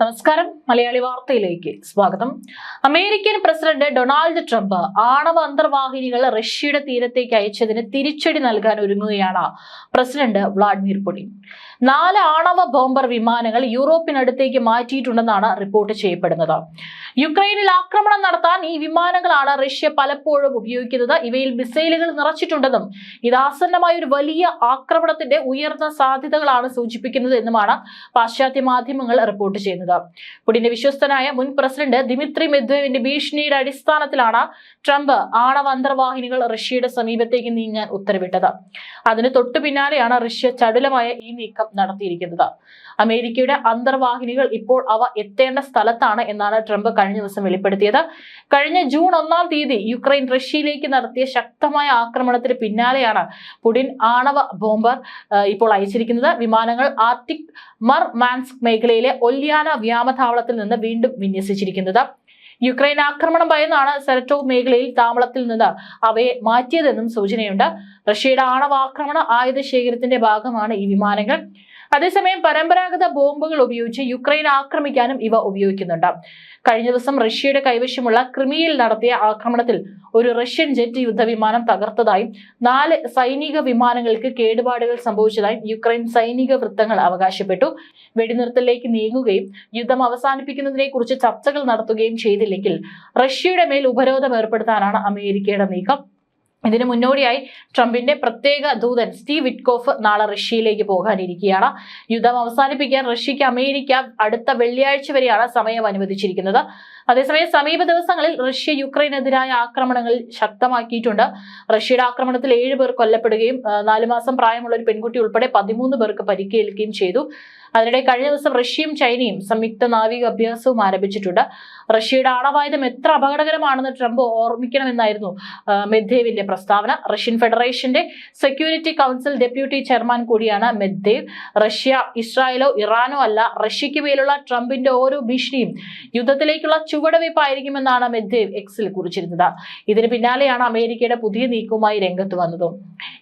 നമസ്കാരം. മലയാളി വാർത്തയിലേക്ക് സ്വാഗതം. അമേരിക്കൻ പ്രസിഡന്റ് ഡൊണാൾഡ് ട്രംപ് ആണവ അന്തർവാഹിനികൾ റഷ്യയുടെ തീരത്തേക്ക് അയച്ചതിന് തിരിച്ചടി നൽകാൻ ഒരുങ്ങുകയാണ് പ്രസിഡന്റ് വ്ളാഡിമിർ പുടിൻ. നാല് ആണവ ബോംബർ വിമാനങ്ങൾ യൂറോപ്പിനടുത്തേക്ക് മാറ്റിയിട്ടുണ്ടെന്നാണ് റിപ്പോർട്ട് ചെയ്യപ്പെടുന്നത്. യുക്രൈനിൽ ആക്രമണം നടത്താൻ ഈ വിമാനങ്ങളാണ് റഷ്യ പലപ്പോഴും ഉപയോഗിക്കുന്നത്. ഇവയിൽ മിസൈലുകൾ നിറച്ചിട്ടുണ്ടെന്നും ഇത് ആസന്നമായ ഒരു വലിയ ആക്രമണത്തിന്റെ ഉയർന്ന സാധ്യതകളാണ് സൂചിപ്പിക്കുന്നത് എന്നുമാണ് പാശ്ചാത്യ മാധ്യമങ്ങൾ റിപ്പോർട്ട് ചെയ്യുന്നത്. പുടിന്റെ വിശ്വസ്തനായ മുൻ പ്രസിഡന്റ് ദിമിത്രി മെദ്വേവിന്റെ ഭീഷണിയുടെ അടിസ്ഥാനത്തിലാണ് ട്രംപ് ആണവ അന്തർവാഹിനികൾ റഷ്യയുടെ സമീപത്തേക്ക് നീങ്ങാൻ ഉത്തരവിട്ടത്. അതിന് തൊട്ടു പിന്നാലെയാണ് റഷ്യ ചടുലമായ ഈ നീക്കം നടത്തിയിരിക്കുന്നത്. അമേരിക്കയുടെ അന്തർവാഹിനികൾ ഇപ്പോൾ അവ എത്തേണ്ട സ്ഥലത്താണ് എന്നാണ് ട്രംപ് കഴിഞ്ഞ ദിവസം വെളിപ്പെടുത്തിയത്. കഴിഞ്ഞ ജൂൺ ഒന്നാം തീയതി യുക്രൈൻ റഷ്യയിലേക്ക് നടത്തിയ ശക്തമായ ആക്രമണത്തിന് പിന്നാലെയാണ് പുടിൻ ആണവ ബോംബർ ഇപ്പോൾ അയച്ചിരിക്കുന്നത്. വിമാനങ്ങൾ ആർട്ടിക് മർ മാൻസ്ക് മേഖലയിലെ ഒല്യാന വ്യോമതാവളത്തിൽ നിന്ന് വീണ്ടും വിന്യസിച്ചിരിക്കുന്നത്. യുക്രൈൻ ആക്രമണം ഭയന്നാണ് സെററ്റോവ് മേഖലയിൽ താവളത്തിൽ നിന്ന് അവയെ മാറ്റിയതെന്നും സൂചനയുണ്ട്. റഷ്യയുടെ ആണവാക്രമണ ആയുധ ശേഖരത്തിന്റെ ഭാഗമാണ് ഈ വിമാനങ്ങൾ. അതേസമയം പരമ്പരാഗത ബോംബുകൾ ഉപയോഗിച്ച് യുക്രൈൻ ആക്രമിക്കാനും ഇവ ഉപയോഗിക്കുന്നുണ്ട്. കഴിഞ്ഞ ദിവസം റഷ്യയുടെ കൈവശമുള്ള ക്രിമിയയിൽ നടത്തിയ ആക്രമണത്തിൽ ഒരു റഷ്യൻ ജെറ്റ് യുദ്ധവിമാനം തകർത്തതായും നാല് സൈനിക വിമാനങ്ങൾക്ക് കേടുപാടുകൾ സംഭവിച്ചതായും യുക്രൈൻ സൈനിക വൃത്തങ്ങൾ അവകാശപ്പെട്ടു. വെടിനിർത്തലിലേക്ക് നീങ്ങുകയും യുദ്ധം അവസാനിപ്പിക്കുന്നതിനെ കുറിച്ച് ചർച്ചകൾ നടത്തുകയും ചെയ്തില്ലെങ്കിൽ റഷ്യയുടെ മേൽ ഉപരോധം ഏർപ്പെടുത്താനാണ് അമേരിക്കയുടെ നീക്കം. ഇതിനു മുന്നോടിയായി ട്രംപിന്റെ പ്രത്യേക ദൂതൻ സ്റ്റീവ് വിറ്റ്കോഫ് നാളെ റഷ്യയിലേക്ക് പോകാനിരിക്കുകയാണ്. യുദ്ധം അവസാനിപ്പിക്കാൻ റഷ്യക്ക് അമേരിക്ക അടുത്ത വെള്ളിയാഴ്ച വരെയാണ് സമയം അനുവദിച്ചിരിക്കുന്നത്. അതേസമയം സമീപ ദിവസങ്ങളിൽ റഷ്യ യുക്രൈനെതിരായ ആക്രമണങ്ങൾ ശക്തമാക്കിയിട്ടുണ്ട്. റഷ്യയുടെ ആക്രമണത്തിൽ ഏഴ് പേർ കൊല്ലപ്പെടുകയും നാലു മാസം പ്രായമുള്ള ഒരു പെൺകുട്ടി ഉൾപ്പെടെ പതിമൂന്ന് പേർക്ക് പരിക്കേൽക്കുകയും ചെയ്തു. അതിനിടെ കഴിഞ്ഞ ദിവസം റഷ്യയും ചൈനയും സംയുക്ത നാവിക അഭ്യാസവും ആരംഭിച്ചിട്ടുണ്ട്. റഷ്യയുടെ ആണവായുധം എത്ര അപകടകരമാണെന്ന് ട്രംപ് ഓർമ്മിക്കണമെന്നായിരുന്നു മെദ്ദേവിന്റെ പ്രസ്താവന. റഷ്യൻ ഫെഡറേഷന്റെ സെക്യൂരിറ്റി കൗൺസിൽ ഡെപ്യൂട്ടി ചെയർമാൻ കൂടിയാണ് മെദ്ദേവ്. റഷ്യ ഇസ്രായേലോ ഇറാനോ അല്ല റഷ്യയ്ക്ക് മേലുള്ള ട്രംപിന്റെ ഓരോ ഭീഷണിയും യുദ്ധത്തിലേക്കുള്ള ചുവടുവയ്പായിരിക്കുമെന്നാണ് മെദ്ദേവ് എക്സിൽ കുറിച്ചിരുന്നത്. ഇതിന് പിന്നാലെയാണ് അമേരിക്കയുടെ പുതിയ നീക്കവുമായി രംഗത്ത് വന്നതും.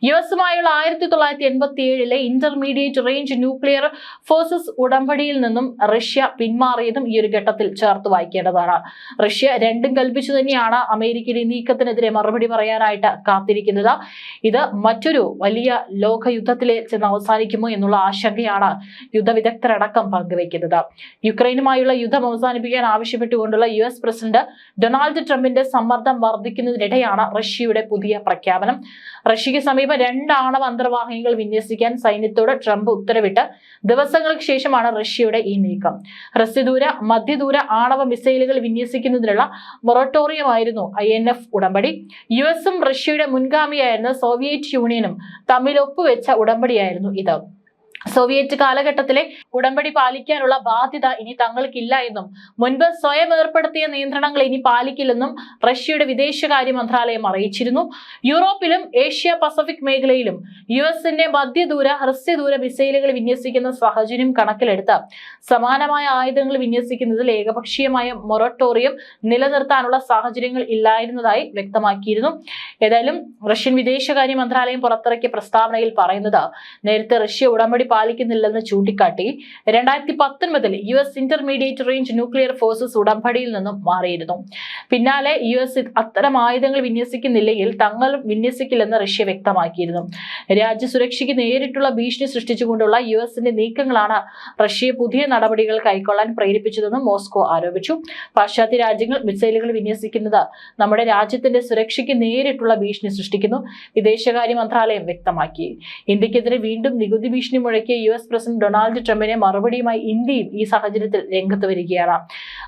യു എസുമായുള്ള ആയിരത്തി തൊള്ളായിരത്തി എൺപത്തി ഏഴിലെ ഇന്റർമീഡിയറ്റ് റേഞ്ച് ന്യൂക്ലിയർ ഫോഴ്സസ് ഉടമ്പടിയിൽ നിന്നും റഷ്യ പിന്മാറിയതും ഈ ഒരു ഘട്ടത്തിൽ ചേർത്ത് വായിക്കേണ്ടതാണ്. റഷ്യ രണ്ടും കൽപ്പിച്ചു തന്നെയാണ് അമേരിക്കയുടെ നീക്കത്തിനെതിരെ മറുപടി പറയാനായിട്ട് കാത്തിരിക്കുന്നത്. ഇത് മറ്റൊരു വലിയ ലോകയുദ്ധത്തിലെ ചെന്ന് അവസാനിക്കുമോ എന്നുള്ള ആശങ്കയാണ് യുദ്ധവിദഗ്ധരടക്കം പങ്കുവയ്ക്കുന്നത്. യുക്രൈനുമായുള്ള യുദ്ധം അവസാനിപ്പിക്കാൻ ആവശ്യപ്പെട്ടുകൊണ്ടുള്ള യു എസ് പ്രസിഡന്റ് ഡൊണാൾഡ് ട്രംപിന്റെ സമ്മർദ്ദം വർദ്ധിക്കുന്നതിനിടെയാണ് റഷ്യയുടെ പുതിയ പ്രഖ്യാപനം. റഷ്യയ്ക്ക് സമീപം രണ്ട് ആണവ അന്തർവാഹിനികൾ വിന്യസിക്കാൻ സൈന്യത്തോട് ട്രംപ് ഉത്തരവിട്ട്. ദിവസങ്ങൾക്ക് ശേഷമാണ് റഷ്യയുടെ ഈ നീക്കം. ഹ്രസ്വദൂര മധ്യദൂര ആണവ മിസൈലുകൾ വിന്യസിക്കുന്നതിനുള്ള മൊറട്ടോറിയമായിരുന്നു ഐ ഉടമ്പടി. യു എസും റഷ്യയുടെ മുൻഗാമിയായിരുന്ന സോവിയറ്റ് യൂണിയനും തമ്മിൽ ഒപ്പുവെച്ച ഉടമ്പടിയായിരുന്നു ഇത്. സോവിയറ്റ് കാലഘട്ടത്തിലെ ഉടമ്പടി പാലിക്കാനുള്ള ബാധ്യത ഇനി തങ്ങൾക്കില്ല എന്നും മുൻപ് സ്വയം ഏർപ്പെടുത്തിയ നിയന്ത്രണങ്ങൾ ഇനി പാലിക്കില്ലെന്നും റഷ്യയുടെ വിദേശകാര്യ മന്ത്രാലയം അറിയിച്ചിരുന്നു. യൂറോപ്പിലും ഏഷ്യ പസഫിക് മേഖലയിലും യു എസിന്റെ മധ്യദൂര ഹ്രസ്വദൂര മിസൈലുകൾ വിന്യസിക്കുന്ന സാഹചര്യം കണക്കിലെടുത്ത് സമാനമായ ആയുധങ്ങൾ വിന്യസിക്കുന്നതിൽ ഏകപക്ഷീയമായ മൊറട്ടോറിയം നിലനിർത്താനുള്ള സാഹചര്യങ്ങൾ ഇല്ലായിരുന്നതായി വ്യക്തമാക്കിയിരുന്നു. ഏതായാലും റഷ്യൻ വിദേശകാര്യ മന്ത്രാലയം പുറത്തിറക്കിയ പ്രസ്താവനയിൽ പറയുന്നത് നേരത്തെ റഷ്യ ഉടമ്പടി പാലിക്കുന്നില്ലെന്ന് ചൂണ്ടിക്കാട്ടി രണ്ടായിരത്തി പത്തൊൻപതിൽ U S intermediate range nuclear forces ഉടമ്പടിയിൽ നിന്നും മാറിയിരുന്നു. പിന്നാലെ യു എസ് അത്തരം ആയുധങ്ങൾ വിന്യസിക്കുന്നില്ലെങ്കിൽ തങ്ങളും വിന്യസിക്കില്ലെന്ന് റഷ്യ വ്യക്തമാക്കിയിരുന്നു. രാജ്യസുരക്ഷയ്ക്ക് നേരിട്ടുള്ള ഭീഷണി സൃഷ്ടിച്ചുകൊണ്ടുള്ള യു എസിന്റെ നീക്കങ്ങളാണ് റഷ്യയെ പുതിയ നടപടികൾ കൈക്കൊള്ളാൻ പ്രേരിപ്പിച്ചതെന്നും മോസ്കോ ആരോപിച്ചു. പാശ്ചാത്യ രാജ്യങ്ങൾ മിസൈലുകൾ വിന്യസിക്കുന്നത് നമ്മുടെ രാജ്യത്തിന്റെ സുരക്ഷയ്ക്ക് നേരിട്ടുള്ള ഭീഷണി സൃഷ്ടിക്കുന്നു വിദേശകാര്യ മന്ത്രാലയം വ്യക്തമാക്കി. ഇന്ത്യക്കെതിരെ വീണ്ടും നികുതി ഭീഷണി മുഴക്കിയ യു എസ് പ്രസിഡന്റ് ഡൊണാൾഡ് ട്രംപിനെ മറുപടിയുമായി ഇന്ത്യയും ഈ സാഹചര്യത്തിൽ രംഗത്ത് വരികയാണ്.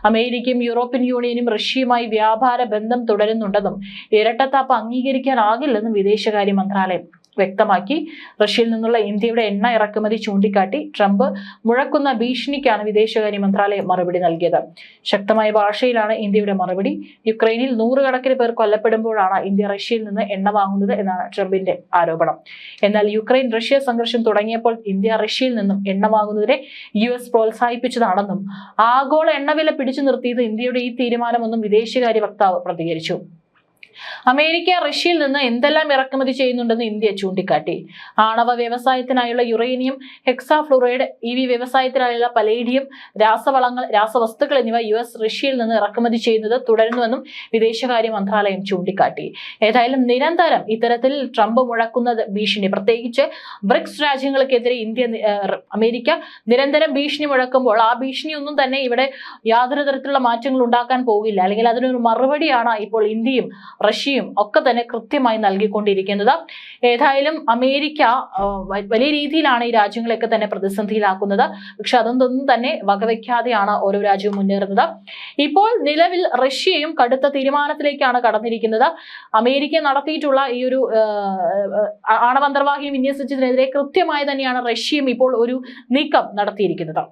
അമേരിക്കയും യൂറോപ്യൻ യൂണിയനും റഷ്യയുമായി വ്യാപാര ബന്ധം തുടരുന്നുണ്ടെന്നും ഇരട്ടത്താപ്പ് അംഗീകരിക്കാനാകില്ലെന്നും വിദേശകാര്യ മന്ത്രാലയം വ്യക്തമാക്കി. റഷ്യയിൽ നിന്നുള്ള ഇന്ത്യയുടെ എണ്ണ ഇറക്കുമതി ചൂണ്ടിക്കാട്ടി ട്രംപ് മുഴക്കുന്ന ഭീഷണിക്കാണ് വിദേശകാര്യ മന്ത്രാലയം മറുപടി നൽകിയത്. ശക്തമായ ഭാഷയിലാണ് ഇന്ത്യയുടെ മറുപടി. യുക്രൈനിൽ നൂറുകണക്കിന് പേർ കൊല്ലപ്പെടുമ്പോഴാണ് ഇന്ത്യ റഷ്യയിൽ നിന്ന് എണ്ണ വാങ്ങുന്നത് എന്നാണ് ട്രംപിന്റെ ആരോപണം. എന്നാൽ യുക്രൈൻ റഷ്യ സംഘർഷം തുടങ്ങിയപ്പോൾ ഇന്ത്യ റഷ്യയിൽ നിന്നും എണ്ണ വാങ്ങുന്നതിനെ യു എസ് പ്രോത്സാഹിപ്പിച്ചതാണെന്നും ആഗോള എണ്ണവില പിടിച്ചു നിർത്തിയത് ഇന്ത്യയുടെ ഈ തീരുമാനമൊന്നും വിദേശകാര്യ വക്താവ് പ്രതികരിച്ചു അമേരിക്ക റഷ്യയിൽ നിന്ന് എന്തെല്ലാം ഇറക്കുമതി ചെയ്യുന്നുണ്ടെന്ന് ഇന്ത്യ ചൂണ്ടിക്കാട്ടി. ആണവ വ്യവസായത്തിനായുള്ള യുറേനിയം ഹെക്സാഫ്ലൂറൈഡ് ഇ വി വ്യവസായത്തിനായുള്ള പലേഡിയം രാസവളങ്ങൾ രാസവസ്തുക്കൾ എന്നിവ യു എസ് റഷ്യയിൽ നിന്ന് ഇറക്കുമതി ചെയ്യുന്നത് തുടരുന്നുവെന്നും വിദേശകാര്യ മന്ത്രാലയം ചൂണ്ടിക്കാട്ടി. ഏതായാലും നിരന്തരം ഇത്തരത്തിൽ ട്രംപ് മുഴക്കുന്നത് ഭീഷണി. പ്രത്യേകിച്ച് ബ്രിക്സ് രാജ്യങ്ങൾക്കെതിരെ ഇന്ത്യ അമേരിക്ക നിരന്തരം ഭീഷണി മുഴക്കുമ്പോൾ ആ ഭീഷണിയൊന്നും തന്നെ ഇവിടെ യാതൊരു തരത്തിലുള്ള മാറ്റങ്ങൾ ഉണ്ടാക്കാൻ പോകില്ല. അല്ലെങ്കിൽ അതിനൊരു മറുപടിയാണ് ഇപ്പോൾ ഇന്ത്യയും റഷ്യയും ഒക്കെ തന്നെ കൃത്യമായി നൽകിക്കൊണ്ടിരിക്കുന്നത്. ഏതായാലും അമേരിക്ക വലിയ രീതിയിലാണ് ഈ രാജ്യങ്ങളെയൊക്കെ തന്നെ പ്രതിസന്ധിയിലാക്കുന്നത്. പക്ഷെ അതൊന്നും തന്നെ വകവയ്ക്കാതെയാണ് ഓരോ രാജ്യവും മുന്നേറുന്നത്. ഇപ്പോൾ നിലവിൽ റഷ്യയും കടുത്ത തീരുമാനത്തിലേക്കാണ് കടന്നിരിക്കുന്നത്. അമേരിക്ക നടത്തിയിട്ടുള്ള ഈ ഒരു ആണവന്തർവാഹിനി വിന്യസിച്ചതിനെതിരെ കൃത്യമായി തന്നെയാണ് റഷ്യയും ഇപ്പോൾ ഒരു നീക്കം നടത്തിയിരിക്കുന്നത്.